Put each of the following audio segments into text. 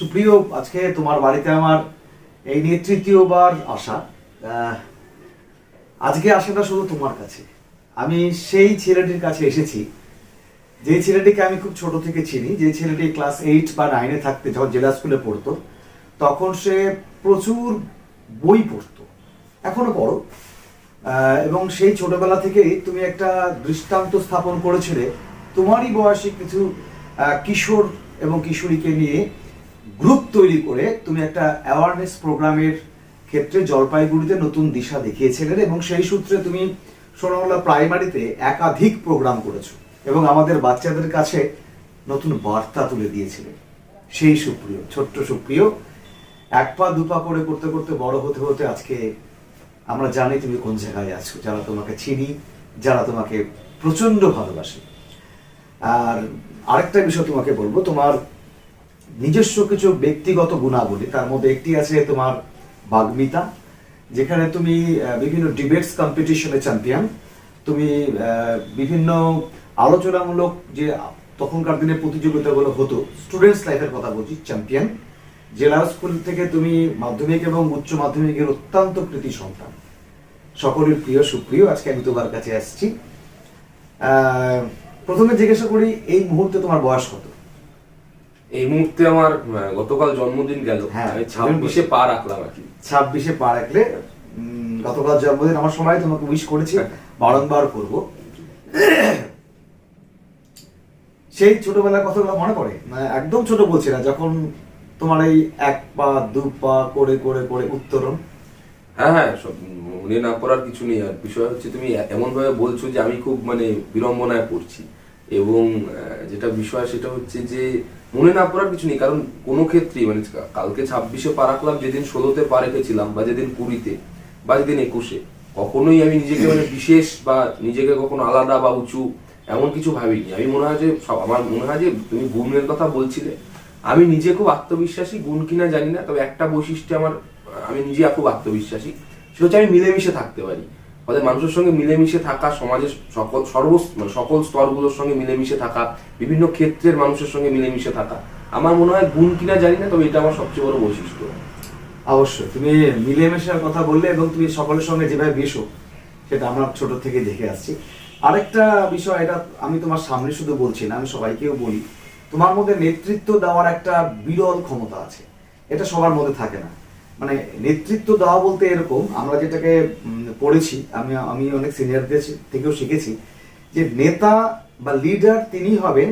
সুপ্রিয়, আজকে তোমার বাড়িতে আমার এই নিয়ে তৃতীয়বার আসা। আজকে আসাটা শুধু তোমার কাছে। আমি সেই ছেলেটির কাছে এসেছি। যে ছেলেটিকে আমি খুব ছোট থেকে চিনি, যে ছেলেটি ক্লাস এইট বা নাইনে থাকতে যখন জেলা স্কুলে পড়তো, তখন সে প্রচুর বই পড়তো। এখনও পড়ো। এবং সেই ছোটবেলা থেকেই তুমি একটা দৃষ্টান্ত স্থাপন করেছিলে তোমারই বয়সী কিছু কিশোর এবং কিশোরীকে নিয়ে গ্রুপ তৈরি করে তুমি একটা অ্যাওয়ারনেস প্রোগ্রামের ক্ষেত্রে জলপাইগুড়িতে নতুন দিশা দেখিয়েছিলেন এবং সেই সূত্রে তুমি সোনামলা প্রাইমারিতে একাধিক প্রোগ্রাম করেছ এবং আমাদের বাচ্চাদের কাছে নতুন বার্তা তুলে দিয়েছিলেন। সেই সুপ্রিয়, ছোট্ট সুপ্রিয়, এক পা দুপা করে করতে করতে বড় হতে হতে আজকে আমরা জানি তুমি কোন জায়গায় আছো, যারা তোমাকে চিনি, যারা তোমাকে প্রচণ্ড ভালোবাসে। আর আরেকটা বিষয় তোমাকে বলব, তোমার নিজস্ব কিছু ব্যক্তিগত গুণাবলী, তার মধ্যে একটি আছে তোমার বাগ্মিতা, যেখানে তুমি বিভিন্ন ডিবেটস কম্পিটিশনে চ্যাম্পিয়ন তুমি বিভিন্ন আলোচনামূলক যে তখনকার দিনে প্রতিযোগিতাগুলো হতো স্টুডেন্টস লাইফের কথা বলছি চ্যাম্পিয়ন জেলা স্কুল থেকে তুমি মাধ্যমিক এবং উচ্চ মাধ্যমিকের অত্যন্ত কৃতি সন্তান। সকলের প্রিয়, সুপ্রিয়, আজকে আমি তোমার কাছে আসছি। প্রথমে জিজ্ঞাসা করি, এই মুহূর্তে তোমার বয়স কত? এই মুহূর্তে আমার গতকাল জন্মদিন গেল। হ্যাঁ, ছাব্বিশে পা রাখলাম আর কি। ছাব্বিশে পা রাখলে গতকাল জন্মদিন আমার সময় তোমাকে উইশ করেছি বারংবার করব। সেই ছোটবেলার কথাগুলো মনে পড়ে? একদম ছোট বলছি না যখন তোমার এই এক পা দু পা করে করে করে উত্তরণ হ্যাঁ হ্যাঁ সব মনে না করার কিছু নেই। আর বিষয় হচ্ছে তুমি এমন ভাবে বলছো যে আমি খুব মানে বিড়ম্বনায় পড়ছি। এবং যেটা বিষয় সেটা হচ্ছে যে মনে না পড়ার কিছু নেই, কারণ কোনো ক্ষেত্রেই মানে কালকে ছাব্বিশে পা রাখলাম যেদিন ষোলোতে পা রেখেছিলাম বা যেদিন কুড়িতে, বা যেদিন একুশে, কখনোই আমি নিজেকে মানে বিশেষ বা নিজেকে কখনো আলাদা বা উঁচু এমন কিছু ভাবিনি। আমি মনে হয় যে সব- আমার মনে হয় যে তুমি গুণের কথা বলছিলে, আমি নিজে খুব আত্মবিশ্বাসী, গুণ কিনা জানি না, তবে একটা বৈশিষ্ট্য আমার, আমি নিজে খুব আত্মবিশ্বাসী, সেটা হচ্ছে আমি মিলেমিশে থাকতে পারি। ফলে মানুষের সঙ্গে মিলেমিশে থাকা, সমাজের সকল সর্ব মানে সকল স্তরগুলোর সঙ্গে মিলেমিশে থাকা, বিভিন্ন ক্ষেত্রের মানুষের সঙ্গে মিলেমিশে থাকা। আমার মনে হয় গুণ কিনা জানি না, তবে এটা আমার সবচেয়ে বড় বৈশিষ্ট্য। অবশ্যই, তুমি মিলেমিশার কথা বললে এবং তুমি সকলের সঙ্গে যেভাবে মেশো, সেটা আমরা ছোট থেকে দেখে আসছি। আরেকটা বিষয়, এটা আমি তোমার সামনে শুধু বলছি না, আমি সবাইকেও বলি, তোমার মধ্যে নেতৃত্ব দেওয়ার একটা বিরল ক্ষমতা আছে। এটা সবার মধ্যে থাকে না। মানে নেতৃত্ব দেওয়া বলতে এরকম, আমরা যেটাকে পড়েছি, আমি আমি অনেক সিনিয়রদের থেকেও শিখেছি, যে নেতা বা লিডার তিনি হবেন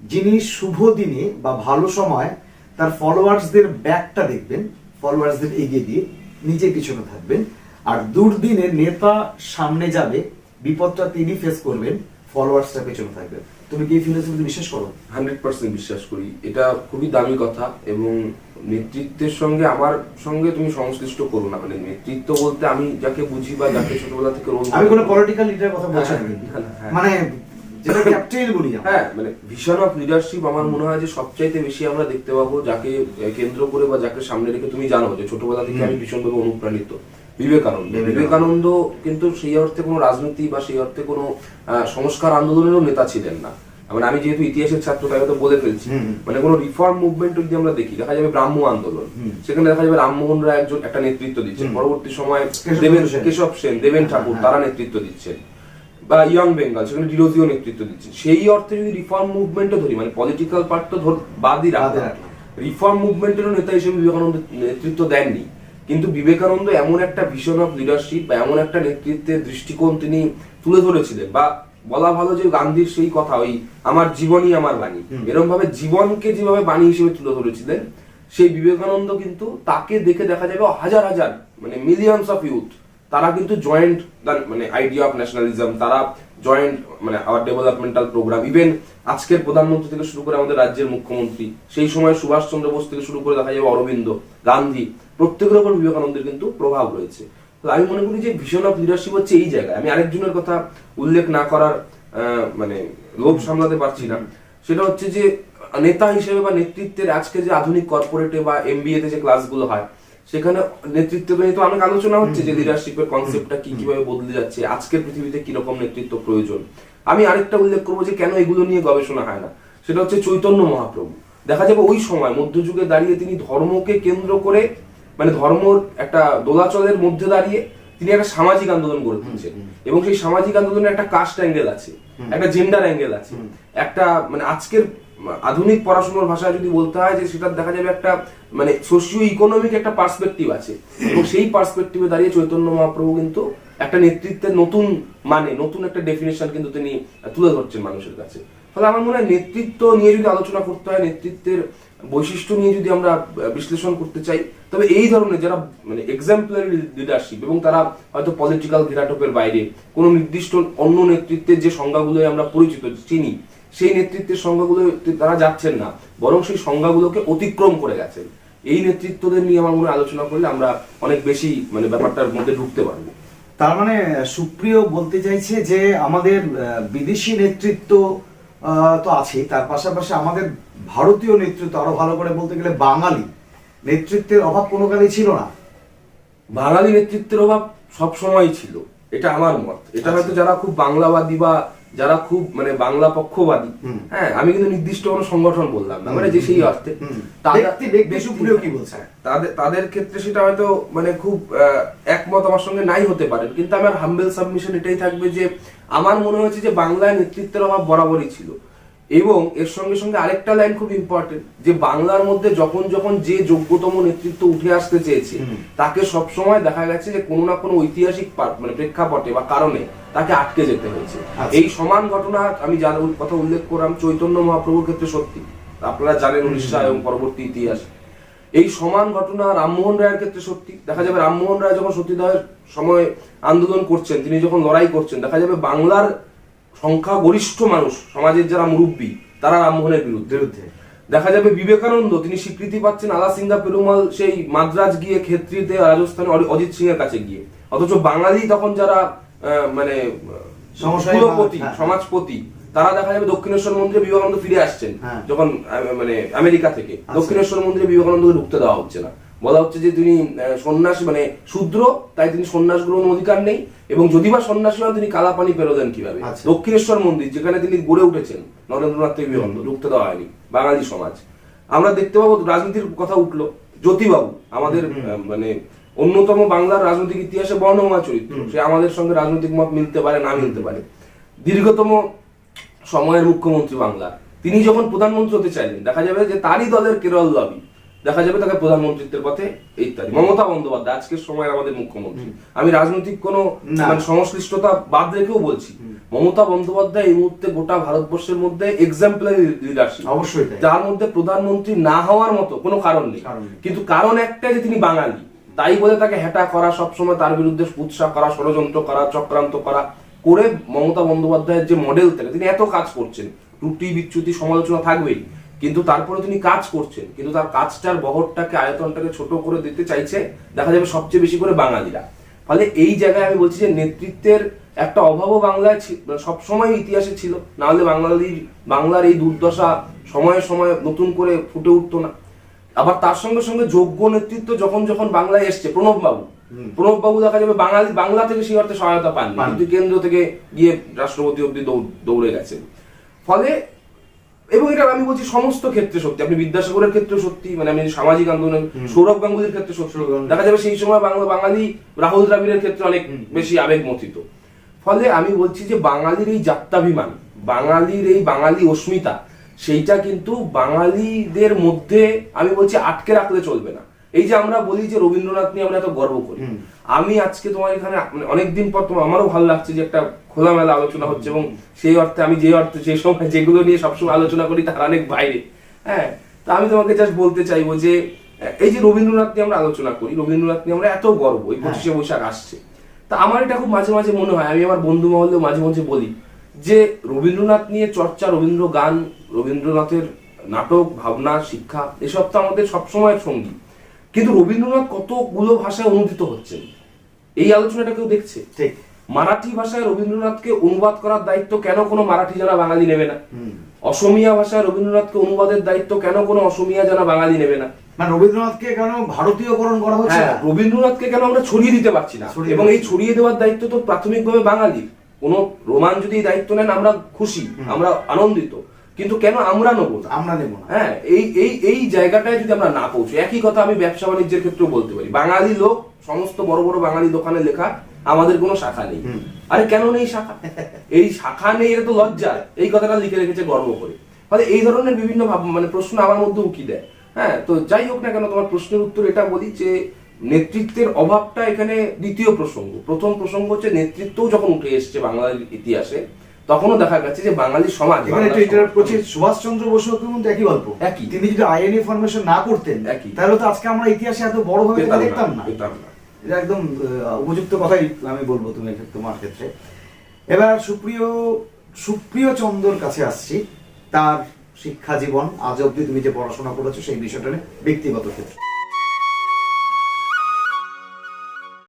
যিনি শুভ দিনে বা ভালো সময় তার ফলোয়ার্সদের ব্যাকটা দেখবেন ফলোয়ার্সদের এগিয়ে দিয়ে নিজে পিছনে থাকবেন, আর দুর্দিনে নেতা সামনে যাবে, বিপদটা তিনি ফেস করবেন ফলোয়ার্সটা পেছনে থাকবেন। তুমি কি ফিলোসফিতে বিশ্বাস করো? হান্ড্রেড পার্সেন্ট বিশ্বাস করি। এটা খুবই দামি কথা এবং নেতৃত্বের সঙ্গে আমার সঙ্গে তুমি সংশ্লিষ্ট করো না। মানে নেতৃত্ব বলতে আমি যাকে বুঝি বা যাকে ছোটবেলা থেকে রোল আমি কোনো পলিটিক্যাল লিডারের কথা বলছি না। হ্যাঁ, হ্যাঁ, হ্যাঁ। মানে যেটা ক্যাপ্টেন বলি। হ্যাঁ মানে ভিশন অফ লিডারশিপ আমার মনে হয় যে সবচাইতে বেশি আমরা দেখতে পাবো যাকে কেন্দ্র করে বা যাকে সামনে রেখে তুমি জানো যে ছোটবেলা থেকে আমি ভীষণভাবে অনুপ্রাণিত। বিবেকানন্দ। বিবেকানন্দ। কিন্তু সেই অর্থে কোনো রাজনীতি বা সেই অর্থে কোনো সংস্কার আন্দোলনেরও নেতা ছিলেন না। মানে আমি যেহেতু ইতিহাসের ছাত্র তাই হয়তো বলে ফেলছি। মানে কোনো রিফর্ম মুভমেন্ট যদি আমরা দেখি দেখা যাবে ব্রাহ্ম আন্দোলন। সেখানে দেখা যাবে রামমোহন রায় একজন একটা নেতৃত্ব দিচ্ছেন। পরবর্তী সময় দেবেন। কেশব সেন দেবেন ঠাকুর হ্যাঁ। তারা নেতৃত্ব দিচ্ছেন। বা ইয়ং বেঙ্গল সেখানে ডিরোজিও নেতৃত্ব দিচ্ছেন। সেই অর্থে যদি রিফর্ম মুভমেন্টও ধরি মানে পলিটিক্যাল পার্ট তো ধর বাদই রাখলাম। রিফর্ম মুভমেন্টেরও নেতা হিসেবে বিবেকানন্দ নেতৃত্ব দেননি। কিন্তু বিবেকানন্দ এমন একটা ভিশন অফ লিডারশিপ বা এমন একটা নেতৃত্বের দৃষ্টিকোণ তিনি তুলে ধরেছিলেন বা বলা ভালো যে গান্ধীর সেই কথা ওই আমার জীবনই আমার বাণী। এরকম ভাবে জীবনকে যেভাবে বাণী হিসেবে তুলে ধরেছিলেন সেই বিবেকানন্দ কিন্তু তাকে দেখে দেখা যাবে হাজার হাজার মানে মিলিয়নস অফ ইউথ তারা কিন্তু জয়েন্ট মানে আইডিয়া অফ ন্যাশনালিজম তারা জয়েন্ট মানে আওয়ার ডেভেলপমেন্টাল প্রোগ্রাম ইভেন আজকের প্রধানমন্ত্রী থেকে শুরু করে আমাদের রাজ্যের মুখ্যমন্ত্রী, সেই সময় সুভাষ চন্দ্র বোস থেকে শুরু করে দেখা যাবে অরবিন্দ, গান্ধী, প্রত্যেকের উপর বিবেকানন্দের কিন্তু প্রভাব রয়েছে। তো আমি মনে করি যে ভিশন অফ লিডারশিপ হচ্ছে এই জায়গায়। আমি আরেকজনের কথা উল্লেখ না করার মানে লোভ সামলাতে পারছি না। সেটা হচ্ছে যে, নেতা হিসেবে বা নেতৃত্বের আজকে যে আধুনিক কর্পোরেটে বা এমবিএ তে যে ক্লাসগুলো হয় সেখানে নেতৃত্ব নিয়ে তো অনেক আলোচনা হচ্ছে যে লিডারশিপের কনসেপ্টটা কি কীভাবে বদলে যাচ্ছে আজকের পৃথিবীতে কীরকম নেতৃত্ব প্রয়োজন। আমি আরেকটা উল্লেখ করব যে কেন এগুলো নিয়ে গবেষণা হয় না। সেটা হচ্ছে চৈতন্য মহাপ্রভু। দেখা যাবে ওই সময় মধ্যযুগে দাঁড়িয়ে তিনি ধর্মকে কেন্দ্র করে মানে ধর্মর একটা দোলাচলের মধ্যে দাঁড়িয়ে তিনি একটা সামাজিক আন্দোলন গড়ে তুলছেন। এবং সেই সামাজিক আন্দোলনের একটা কাস্ট অ্যাঙ্গেল আছে একটা জেন্ডার অ্যাঙ্গেল আছে। একটা মানে আজকের আধুনিক পড়াশোনার ভাষায় যদি বলতে হয় যে সেটা দেখা যাবে একটা মানে সোশিও ইকোনমিক একটা পার্সপেক্টিভ আছে। এবং সেই পার্সপেক্টিভে দাঁড়িয়ে চৈতন্য মহাপ্রভু কিন্তু একটা নেতৃত্বের নতুন মানে নতুন একটা ডেফিনেশন কিন্তু তিনি তুলে ধরছেন মানুষের কাছে। ফলে আমার মনে হয় নেতৃত্ব নিয়ে যদি আলোচনা করতে হয়, নেতৃত্বের বৈশিষ্ট্য নিয়ে যদি আমরা বিশ্লেষণ করতে চাই, তবে এই ধরনের যারা মানে এক্সাম্পলারি লিডারশিপ এবং তারা হয়তো পলিটিক্যাল ঘেরাটোপের বাইরে, কোনো নির্দিষ্ট অন্য নেতৃত্বের যে সংজ্ঞাগুলোয় আমরা পরিচিত, চিনি সেই নেতৃত্বের সংজ্ঞাগুলো তারা যাচ্ছেন না বরং সেই সংজ্ঞাগুলোকে অতিক্রম করে গেছেন। এই নেতৃত্বদের নিয়ে আমার মনে আলোচনা করলে আমরা অনেক বেশি মানে ব্যাপারটার মধ্যে ঢুকতে পারব। তার মানে সুপ্রিয় বলতে চাইছে যে আমাদের বিদেশি নেতৃত্ব তো আছেই। তার পাশাপাশি আমাদের ভারতীয় নেতৃত্ব আরও ভালো করে বলতে গেলে বাঙালি নেতৃত্বের অভাব কোনো কালেই ছিল না। বাঙালি নেতৃত্বের অভাব সব সময় ছিল। এটা আমার মত। এটা হয়তো যারা খুব বাংলাবাদী বা যারা খুব মানে বাংলা পক্ষবাদী হ্যাঁ আমি কিন্তু নির্দিষ্ট কোনো সংগঠন বললাম না মানে যে সেই অর্থে। কি বলছে? তাদের তাদের ক্ষেত্রে সেটা হয়তো মানে খুব আহ, একমত আমার সঙ্গে নাই হতে পারে কিন্তু আমার হাম্বেল সাবমিশন এটাই থাকবে যে আমার মনে হয়েছে যে বাংলায় নেতৃত্বের অভাব বরাবরই ছিল। এবং এর সঙ্গে সঙ্গে আরেকটা লাইন খুব ইম্পর্টেন্ট যে বাংলার মধ্যে যখন যখন যে যোগ্যতম নেতৃত্ব উঠে আসতে চেয়েছে। তাকে সবসময় দেখা গেছে যে কোনো না কোনো ঐতিহাসিক মানে প্রেক্ষাপটে বা কারণে তাকে আটকে যেতে হয়েছে। আচ্ছা। এই সমান ঘটনা আমি যার কথা উল্লেখ করলাম চৈতন্য মহাপ্রভুর ক্ষেত্রে সত্যি। আপনারা জানেন উড়িষ্যা এবং পরবর্তী ইতিহাস। এই সমান ঘটনা রামমোহন রায়ের ক্ষেত্রে সত্যি। দেখা যাবে রামমোহন রায় যখন সতীদাহের সময় আন্দোলন করছেন তিনি যখন লড়াই করছেন দেখা যাবে বাংলার সংখ্যা গরিষ্ঠ মানুষ সমাজের যারা মুরব্বী তারা রামমোহনের বিরুদ্ধে বিরুদ্ধে দেখা যাবে বিবেকানন্দ তিনি স্বীকৃতি পাচ্ছেন আলা সিংহা পেরুমাল সেই মাদ্রাজ গিয়ে ক্ষেত্রীতে রাজস্থানে অজিত সিং এর কাছে গিয়ে অথচ বাঙালি তখন যারা মানে কুলপতি হ্যাঁ। সমাজপতি তারা দেখা যাবে দক্ষিণেশ্বর মন্দিরে বিবেকানন্দ ফিরে আসছেন হ্যাঁ। যখন মানে আমেরিকা থেকে আচ্ছা। দক্ষিণেশ্বর মন্দিরে বিবেকানন্দকে ঢুকতে দেওয়া হচ্ছে না বলা হচ্ছে যে তিনি সন্ন্যাস মানে শূদ্র তাই তিনি সন্ন্যাস গ্রহণ অধিকার নেই এবং যদি বা সন্ন্যাসী হন তিনি কালাপানি পেরোদেন কীভাবে? আচ্ছা। দক্ষিণেশ্বর মন্দির যেখানে তিনি গড়ে উঠেছেন নরেন্দ্রনাথ থেকে ঢুকতে দেওয়া হয়নি বাঙালি সমাজ। আমরা দেখতে পাবো রাজনীতির কথা উঠল। জ্যোতিবাবু আমাদের মানে অন্যতম বাংলার রাজনৈতিক ইতিহাসে বর্ণময় চরিত্র। সে আমাদের সঙ্গে রাজনৈতিক মত মিলতে পারে না মিলতে পারে। দীর্ঘতম সময়ের মুখ্যমন্ত্রী বাংলা। তিনি যখন প্রধানমন্ত্রী হতে চাইলেন দেখা যাবে যে তারই দলের কেরল লবি দেখা যাবে তাকে প্রধানমন্ত্রীত্বের পথে ইত্যাদি। মমতা বন্দ্যোপাধ্যায় আজকের সময়ের আমাদের মুখ্যমন্ত্রী। আমি রাজনৈতিক কোনো। মানে সংশ্লিষ্টতা বাদ রেখেও বলছি। মমতা বন্দ্যোপাধ্যায় এই মুহূর্তে গোটা ভারতবর্ষের মধ্যে এক্সাম্পলারি লিডারশিপ অবশ্যই যার মধ্যে প্রধানমন্ত্রী না হওয়ার মতো কোনো কারণ নেই। কারণ নেই। কিন্তু কারণ একটাই যে তিনি বাঙালি। তাই বলে তাকে হেটা করা সবসময় তার বিরুদ্ধে উৎসাহ করা ষড়যন্ত্র করা চক্রান্ত করা করে মমতা বন্দ্যোপাধ্যায়ের যে মডেল থেকে তিনি এত কাজ করছেন। ত্রুটি বিচ্যুতি সমালোচনা থাকবেই। কিন্তু তারপরে তিনি কাজ করছেন। কিন্তু তার কাজটার বহরটাকে আয়তনটাকে ছোট করে দিতে চাইছে দেখা যাবে সবচেয়ে বেশি করে বাঙালিরা। ফলে এই জায়গায় আমি বলছি যে নেতৃত্বের একটা অভাবও বাংলায় সবসময় ইতিহাসে ছিল। না হলে বাঙালির বাংলার এই দুর্দশা সময়ে সময়ে নতুন করে ফুটে উঠতো না। আবার তার সঙ্গে সঙ্গে যোগ্য নেতৃত্ব যখন যখন বাংলায় এসছে প্রণব বাবু প্রণব বাবু দেখা যাবে বাঙালি বাংলা থেকে সেই অর্থে সহায়তা পাননি। কিন্তু কেন্দ্র থেকে গিয়ে রাষ্ট্রপতি অব্দি দৌড়- দৌড়ে গেছেন। ফলে এবং এটা আমি বলছি সমস্ত ক্ষেত্রে সত্যি। আপনি বিদ্যাসাগরের ক্ষেত্রে সত্যি মানে আমি সামাজিক আন্দোলন সৌরভ গাঙ্গুলির ক্ষেত্রে সত্যি। দেখা যাবে সেই সময় বাংলা বাঙালি রাহুল দ্রাবিড়ের ক্ষেত্রে অনেক বেশি আবেগ মথিত ফলে আমি বলছি যে বাঙালির এই যাত্রাভিমান বাঙালির এই বাঙালি অস্মিতা সেইটা কিন্তু বাঙালিদের মধ্যে আমি বলছি আটকে রাখলে চলবে না। এই যে আমরা বলি যে রবীন্দ্রনাথ নিয়ে আমরা এত গর্ব করি। আমি আজকে তোমার এখানে মানে অনেকদিন পর তোমার আমারও ভালো লাগছে যে একটা খোলামেলা আলোচনা হচ্ছে এবং সেই অর্থে আমি যে অর্থে যে সময় যেগুলো নিয়ে সবসময় আলোচনা করি তার অনেক বাইরে। হ্যাঁ তা আমি তোমাকে জাস্ট বলতে চাইব যে এই যে রবীন্দ্রনাথ নিয়ে আমরা আলোচনা করি রবীন্দ্রনাথ নিয়ে আমরা এত গর্ব এই পঁচিশে বৈশাখ আসছে। তা আমার এটা খুব মাঝে মাঝে মনে হয় আমি আমার বন্ধু মহলেও মাঝে মাঝে বলি যে রবীন্দ্রনাথ নিয়ে চর্চা রবীন্দ্র গান রবীন্দ্রনাথের নাটক ভাবনা শিক্ষা এসব তো আমাদের সবসময়ের সঙ্গী। কিন্তু রবীন্দ্রনাথ কতগুলো ভাষায় অনুদিত হচ্ছেন? এই আলোচনাটা কেউ দেখছে? ঠিক। মারাঠি ভাষায় রবীন্দ্রনাথকে অনুবাদ করার দায়িত্ব কেন কোনো মারাঠি জানা বাঙালি নেবে না। অসমিয়া ভাষায় রবীন্দ্রনাথকে অনুবাদের দায়িত্ব কেন কোনো অসমিয়া জানা বাঙালি নেবে না? মানে রবীন্দ্রনাথকে কেন ভারতীয়করণ করা হচ্ছে হ্যাঁ রবীন্দ্রনাথকে কেন আমরা ছড়িয়ে দিতে পারছি না? এবং এই ছড়িয়ে দেওয়ার দায়িত্ব তো প্রাথমিকভাবে বাঙালির। কোন রোমান যদি দায়িত্ব নেন আমরা খুশি আমরা আনন্দিত। কিন্তু কেন আমরা নেব না? আমরা নেব না। হ্যাঁ এই এই এই জায়গাটায় যদি আমরা না পৌঁছি একই কথা আমি ব্যবসা বাণিজ্যের ক্ষেত্রেও বলতে পারি। বাঙালি লোক সমস্ত বড় বড় বাঙালি দোকানে লেখা আমাদের কোনো শাখা নেই। আরে কেন নেই শাখা? এই শাখা নেই এটা তো লজ্জা। এই কথাটা লিখে রেখেছে গর্ব করে। ফলে এই ধরনের বিভিন্ন ভাব মানে প্রশ্ন আমার মধ্যে উকি দেয়। হ্যাঁ তো যাই হোক না কেন তোমার প্রশ্নের উত্তর এটা বলি যে নেতৃত্বের অভাবটা এখানে দ্বিতীয় প্রসঙ্গ। প্রথম প্রসঙ্গ হচ্ছে নেতৃত্বও যখন উঠে এসছে বাংলার ইতিহাসে তখনও দেখা গেছে যে বাঙালি সমাজ এখানে একটু ইন্টারাপ্ট সুভাষচন্দ্র বসু কিন্তু একই গল্প। একই। তিনি যদি আইএনএ ফরমেশন না করতেন একই। তাহলে তো আজকে আমরা ইতিহাসে এত বড় ভাবে দেখতাম না পেতাম না। এটা একদম উপযুক্ত কথাই আমি বলব তুমি তোমার ক্ষেত্রে। এবার সুপ্রিয় সুপ্রিয় চন্দ্রর কাছে আসছি। তার শিক্ষা জীবন আজ অব্দি তুমি যে পড়াশোনা করেছ সেই বিষয়টা ব্যক্তিগত ক্ষেত্রে।